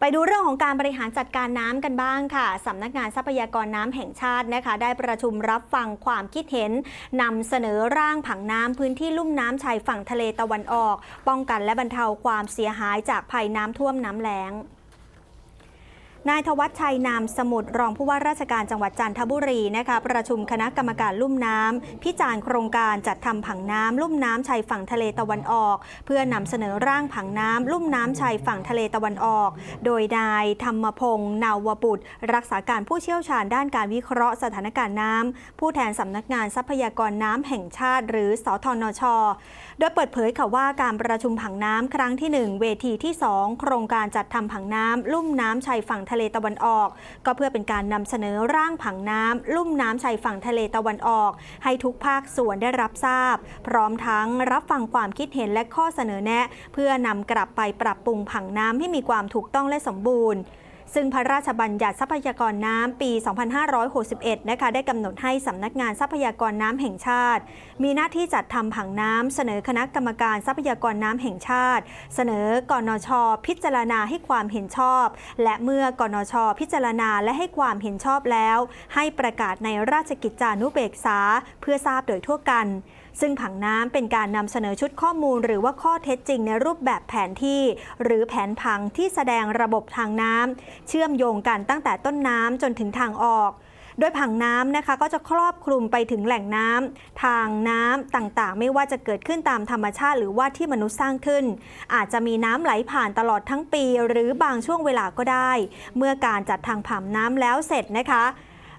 ไปดูเรื่องของการบริหารจัดการน้ำกันบ้างค่ะสำนักงานทรัพยากรน้ำแห่งชาตินะคะ ได้ประชุมรับฟังความคิดเห็นนำเสนอร่างผังน้ำพื้นที่ลุ่มน้ำชายฝั่งทะเลตะวันออก ป้องกันและบรรเทาความเสียหายจากภัยน้ำท่วมน้ำแล้ง นายทวัชชัยนามสมุทรรองผู้ว่าราชการจังหวัดจันทบุรีนะคะประชุมคณะกรรมการลุ่มน้ำพิจารณ์โครงการจัดทำผังน้ำลุ่มน้ำชายฝั่งทะเลตะวันออก เพื่อนำเสนอร่างผังน้ำลุ่มน้ำชายฝั่งทะเลตะวันออก โดยนายธรรมพงศ์นาวบุตร รักษาการผู้เชี่ยวชาญด้านการวิเคราะห์สถานการณ์น้ำผู้แทนสำนักงานทรัพยากรน้ำแห่งชาติ หรือสทนช โดยเปิดเผยค่ะว่าการประชุมผังน้ำครั้งที่ 1 เวทีที่ 2 โครงการจัดทำผังน้ำลุ่มน้ำชายฝั่งทะเลลตะวันออก ก็เพื่อเป็นการนำเสนอร่างผังน้ำลุ่มน้ำชายฝั่งทะเลตะวันออก ให้ทุกภาคส่วนได้รับทราบ พร้อมทั้งรับฟังความคิดเห็นและข้อเสนอแนะ เพื่อนำกลับไปปรับปรุงผังน้ำให้มีความถูกต้องและสมบูรณ์ ซึ่งพระราชบัญญัติทรัพยากรน้ำปี 2561 นะคะได้กำหนดให้สำนักงานทรัพยากรน้ำแห่งชาติ มีหน้าที่จัดทำผังน้ำเสนอคณะกรรมการทรัพยากรน้ำแห่งชาติ เสนอกนช พิจารณาให้ความเห็นชอบ และเมื่อกนช พิจารณาและให้ความเห็นชอบแล้ว ให้ประกาศในราชกิจจานุเบกษา เพื่อทราบโดยทั่วกันซึ่งผังน้ำเป็นการนำเสนอชุดข้อมูล หรือว่าข้อเท็จจริงในรูปแบบแผนที่ หรือแผนผังที่แสดงระบบทางน้ำเชื่อมโยงกันตั้งแต่ต้นน้ำจนถึงทางออก โดยผังน้ำนะคะก็จะครอบคลุมไปถึงแหล่งน้ำทางน้ำต่างๆ ไม่ว่าจะเกิดขึ้นตามธรรมชาติ หรือว่าที่มนุษย์สร้างขึ้น อาจจะมีน้ำไหลผ่านตลอดทั้งปี หรือบางช่วงเวลาก็ได้ เมื่อการจัดทางผังน้ำแล้วเสร็จนะคะ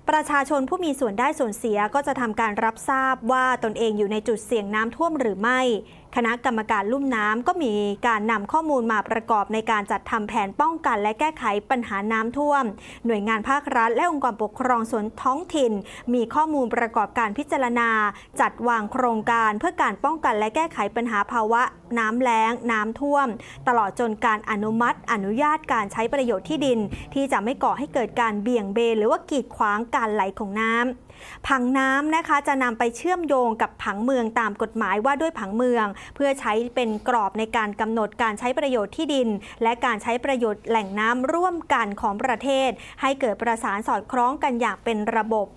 ประชาชนผู้มีส่วนได้ส่วนเสียก็จะทำการรับทราบว่าตนเองอยู่ในจุดเสี่ยงน้ำท่วมหรือไม่ คณะกรรมการลุ่มน้ำก็มีการนำข้อมูลมาประกอบในการจัดทำแผนป้องกันและแก้ไขปัญหาน้ำท่วม หน่วยงานภาครัฐ และองค์กรปกครองส่วนท้องถิ่น มีข้อมูลประกอบการพิจารณา จัดวางโครงการเพื่อการป้องกันและแก้ไขปัญหาภาวะ น้ำแล้ง น้ำท่วม ตลอดจนการอนุมัติ อนุญาตการใช้ประโยชน์ที่ดิน ที่จะไม่ก่อให้เกิดการเบี่ยงเบนหรือว่ากีดขวางการไหลของน้ำผังน้ำนะคะจะนำไปเชื่อมโยงกับผังเมืองตามกฎหมายว่าด้วยผังเมือง เพื่อใช้เป็นกรอบในการกำหนดการใช้ประโยชน์ที่ดิน และการใช้ประโยชน์แหล่งน้ำร่วมกันของประเทศ ให้เกิดประสานสอดคล้องกันอย่างเป็นระบบ